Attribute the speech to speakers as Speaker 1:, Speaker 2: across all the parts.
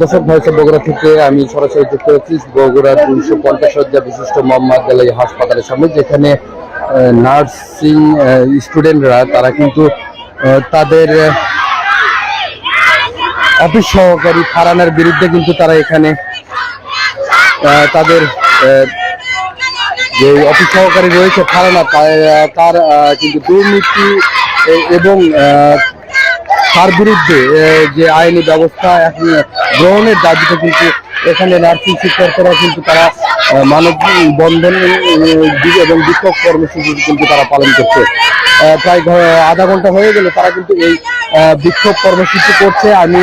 Speaker 1: দর্শক ভয়েস বগুড়া থেকে আমি সরাসরি যুক্ত হচ্ছি বগুড়া দুইশো পঞ্চাশ শয্যা বিশিষ্ট মোহাম্মদ আলাই হাসপাতালের সামনে, যেখানে নার্সিং স্টুডেন্টরা, তারা কিন্তু তাদের অফিস সহকারী ফারানার বিরুদ্ধে কিন্তু তারা এখানে তাদের যে অফিস সহকারী রয়েছে ফারানা তার কিন্তু দুর্নীতি এবং তার বিরুদ্ধে যে আইনি ব্যবস্থা গ্রহণের দাবিতে কিন্তু এখানে নার্সিং শিক্ষার্থীরা কিন্তু তারা মানব বন্ধন এবং বিক্ষোভ কর্মসূচি কিন্তু তারা পালন করছে। প্রায় আধা ঘণ্টা হয়ে গেল তারা কিন্তু এই বিক্ষোভ কর্মসূচি করছে। আমি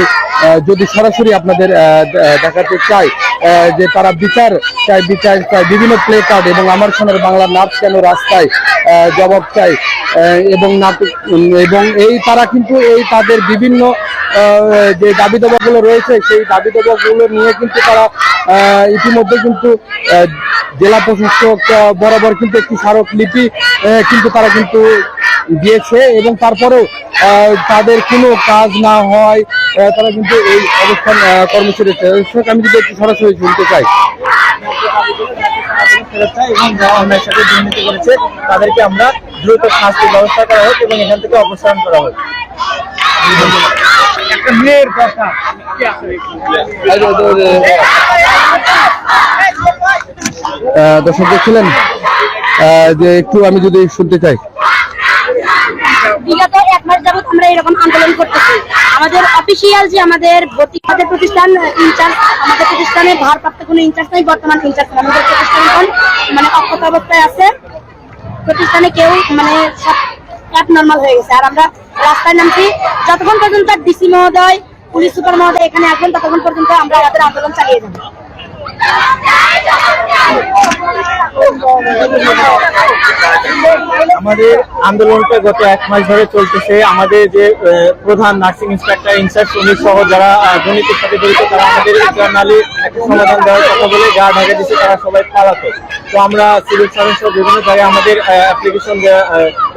Speaker 1: যদি সরাসরি আপনাদের দেখাতে চাই যে তারা বিচার চাই বিচার চাই বিভিন্ন প্লে কার্ড এবং আমার সোনার বাংলা নাচ কেন রাস্তায় জবাব চাই এবং এবং এই তারা কিন্তু এই তাদের বিভিন্ন যে দাবি দাবাগুলো রয়েছে সেই দাবি দাবাগুলো নিয়ে কিন্তু তারা ইতিমধ্যে কিন্তু জেলা প্রশাসক বরাবর কিন্তু একটি স্মারকলিপি কিন্তু তারা কিন্তু দিয়েছে এবং তারপরেও তাদের কোনো কাজ না হয় তারা কিন্তু এই অবস্থান দর্শক, আমি যদি একটু সরাসরি শুনতে চাই।
Speaker 2: এবং যারা অন্যায়ের সাথে দুর্নীতি করেছে তাদেরকে আমরা দ্রুত শাস্তির ব্যবস্থা করা হোক এবং এখান থেকে অপসারণ করা হোক। একটা মেয়ের কথা।
Speaker 1: আহ, দর্শক দেখছিলেন? যে একটু আমি যদি শুনতে চাই।
Speaker 3: বিগত এক মাস যাবত আমরা এরকম আন্দোলন করতেছি। আমাদের অফিসিয়াল যে আমাদের আমাদের প্রতিষ্ঠান ইনচার্জ আমাদের প্রতিষ্ঠানে ভারপ্রাপ্ত কোনো ইনচার্জ নাই বর্তমান ইনচার্জ। আমাদের প্রতিষ্ঠান এখন মানে অক্ষত অবস্থায় আছে। প্রতিষ্ঠানে কেউ মানে নর্মাল হয়ে গেছে। আর আমরা রাস্তায় নামছি। যতক্ষণ পর্যন্ত ডিসি মহোদয়, পুলিশ সুপার মহোদয় এখানে আসবেন, ততক্ষণ পর্যন্ত আমরা আমাদের আন্দোলন চালিয়ে যাব।
Speaker 2: আমাদের আন্দোলনটা গত এক মাস ধরে চলতেছে। আমাদের যে প্রধান নার্সিং ইন্সপেক্টর ইনচার্জ শ্রমিক সহ যারা দুর্নীতির সাথে জড়িত, তারা আমাদের ইন্টারনালি সমাধান দেওয়ার কথা বলে গা ঢাকা দিচ্ছে তারা সবাই পালাতো। তো আমরা সিভিল সার্ভিস সহ বিভিন্ন জায়গায় আমাদের অ্যাপ্লিকেশন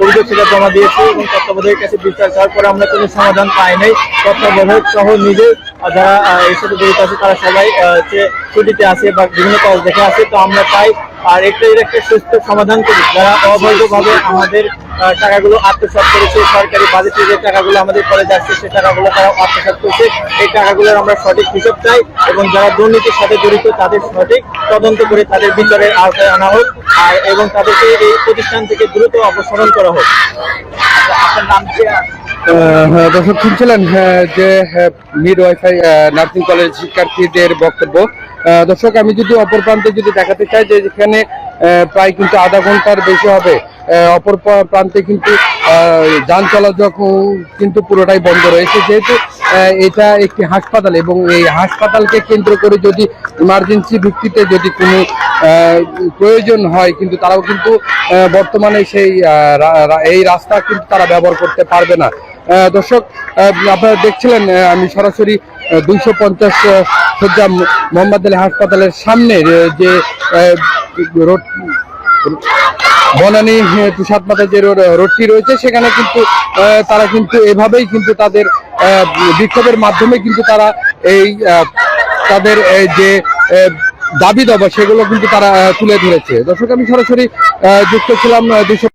Speaker 2: অভিযোগ সেটা জমা দিয়েছি এবং তত্ত্বাবধায়কের কাছে বিচার চাওয়ার পরে আমরা কোনো সমাধান পাই নাই। তত্ত্বাবধায়ক সহ নিজে যারা এর সাথে জড়িত আছে তারা সবাই ছুটিতে আছে বা বিভিন্ন কাজ দেখে আছে। তো আমরা চাই আর একটা এর একটা সুস্থ সমাধান করি। যারা অবৈধভাবে আমাদের টাকাগুলো আত্মসাৎ করেছে, সরকারি বাজেটে যে টাকাগুলো আমাদের পরে যাচ্ছে সেই টাকাগুলো তারা আত্মসাৎ করছে। এই টাকাগুলোর আমরা সঠিক হিসাব চাই এবং যারা দুর্নীতির সাথে জড়িত, তাদের সঠিক তদন্ত করে তাদের বিচারের আওতায় আনা হোক আর এবং তাদেরকে এই প্রতিষ্ঠান থেকে দ্রুত অপসারণ করা হোক। আপনার নাম
Speaker 1: দর্শক শুনছিলেন হ্যাঁ, যে মিড ওয়াইফাই নার্সিং কলেজ শিক্ষার্থীদের বক্তব্য। দর্শক আমি যদি অপর প্রান্তে যদি দেখাতে চাই যে আহ, প্রায় কিন্তু আধা ঘণ্টার বেশি হবে অপর প্রান্তে কিন্তু যান চলাচল কিন্তু পুরোটাই বন্ধ রয়েছে। যেহেতু এটা একটি হাসপাতাল এবং এই হাসপাতালকে কেন্দ্র করে যদি ইমার্জেন্সি ভিত্তিতে যদি কোনো প্রয়োজন হয়, কিন্তু তারাও কিন্তু বর্তমানে সেই এই রাস্তা কিন্তু তারা ব্যবহার করতে পারবে না। দর্শক আপনারা দেখছিলেন আমি সরাসরি দুইশো পঞ্চাশ মো- মোহাম্মদ আলী হাসপাতালের সামনে যে রোড বনানী তুষাত মাথা যে রোডটি রয়েছে, সেখানে কিন্তু তারা কিন্তু এভাবেই কিন্তু তাদের বিক্ষোভের মাধ্যমে কিন্তু তারা এই তাদের যে দাবি দাবা সেগুলো কিন্তু তারা তুলে ধরেছে। দর্শক, আমি সরাসরি যুক্ত ছিলাম দুশো